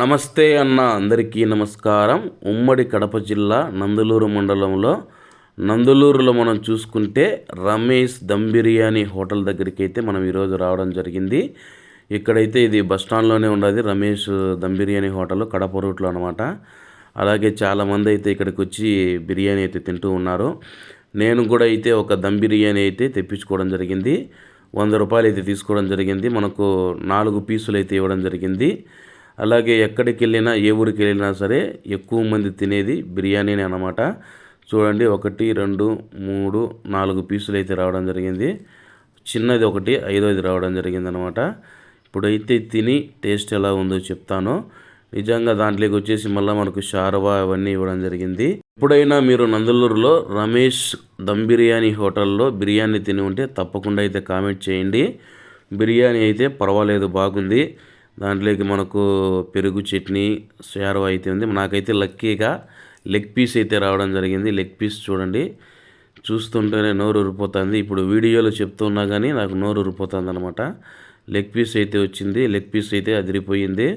నమస్తే అన్న అందరికీ నమస్కారం. ఉమ్మడి కడప జిల్లా నందులూరు మండలంలో. నందులూరులో మనం చూసుకుంటే రమేష్ దమ్ బిర్యానీ హోటల్ దగ్గరికి అయితే మనం ఈరోజు రావడం జరిగింది. ఇక్కడైతే ఇది బస్ స్టాండ్లోనే ఉండదు. రమేష్ దమ్ బిర్యానీ హోటల్ కడప రూట్లో అనమాట అలాగే చాలామంది అయితే ఇక్కడికి వచ్చి బిర్యానీ అయితే తింటూ ఉన్నారు. నేను కూడా అయితే ఒక దమ్ బిర్యానీ అయితే తెప్పించుకోవడం జరిగింది. వంద రూపాయలు అయితే తీసుకోవడం జరిగింది. మనకు నాలుగు పీసులు అయితే ఇవ్వడం జరిగింది. అలాగే ఎక్కడికి వెళ్ళినా ఏ ఊరికి వెళ్ళినా సరే ఎక్కువ మంది తినేది బిర్యానీనే అనమాట చూడండి ఒకటి రెండు మూడు నాలుగు పీసులు అయితే రావడం జరిగింది. చిన్నది ఒకటి ఐదోది రావడం జరిగింది అనమాట ఇప్పుడైతే తిని టేస్ట్ ఎలా ఉందో చెప్తాను. నిజంగా దాంట్లోకి వచ్చేసి మళ్ళీ మనకు షార్వా అవన్నీ ఇవ్వడం జరిగింది. ఎప్పుడైనా మీరు నందలూరులో రమేష్ దమ్ బిర్యానీ హోటల్లో బిర్యానీ తిని ఉంటే తప్పకుండా అయితే కామెంట్ చేయండి. బిర్యానీ అయితే పర్వాలేదు బాగుంది. దాంట్లోకి మనకు పెరుగు చట్నీ సేరవ అయితే ఉంది. నాకైతే లక్కీగా లెగ్ పీస్ అయితే రావడం జరిగింది. లెగ్ పీస్ చూడండి. చూస్తుంటేనే నోరు ఉరిపోతుంది ఇప్పుడు వీడియోలో చెప్తున్నా కానీ నాకు నోరు ఉరిపోతుంది అనమాట లెగ్ పీస్ అయితే వచ్చింది. లెగ్ పీస్ అయితే అదిరిపోయింది.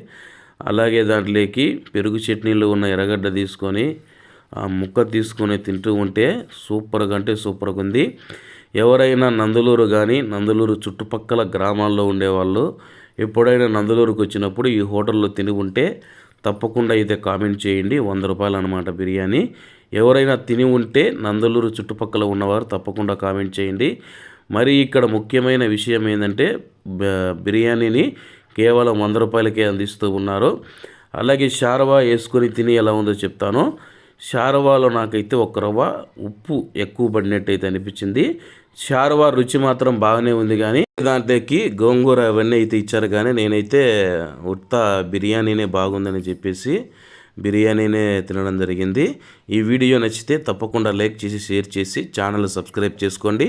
అలాగే దాంట్లోకి పెరుగు చట్నీలో ఉన్న ఎర్రగడ్డ తీసుకొని ఆ ముక్క తీసుకొని తింటూ ఉంటే సూపర్గా అంటే సూపర్గా ఉంది. ఎవరైనా నందలూరు కానీ నందలూరు చుట్టుపక్కల గ్రామాల్లో ఉండేవాళ్ళు ఎప్పుడైనా నందులూరుకు వచ్చినప్పుడు ఈ హోటల్లో తిని ఉంటే తప్పకుండా అయితే కామెంట్ చేయండి. వంద రూపాయలు అనమాట బిర్యానీ. ఎవరైనా తిని ఉంటే నందలూరు చుట్టుపక్కల ఉన్నవారు తప్పకుండా కామెంట్ చేయండి. మరి ఇక్కడ ముఖ్యమైన విషయం ఏంటంటే బిర్యానీని కేవలం వంద రూపాయలకే అందిస్తూ ఉన్నారు. అలాగే షార్వా వేసుకొని తిని ఎలా ఉందో చెప్తాను. షార్వాలో నాకైతే ఒక రవ్వ ఉప్పు ఎక్కువ పడినట్టయితే అనిపించింది. షార్వా రుచి మాత్రం బాగానే ఉంది కానీ దాంట్లోకి గోంగూర అవన్నీ అయితే ఇచ్చారు కానీ నేనైతే ఉత్త బిర్యానీనే బాగుందని చెప్పేసి బిర్యానీనే తినడం జరిగింది. ఈ వీడియో నచ్చితే తప్పకుండా లైక్ చేసి షేర్ చేసి ఛానల్ సబ్స్క్రైబ్ చేసుకోండి.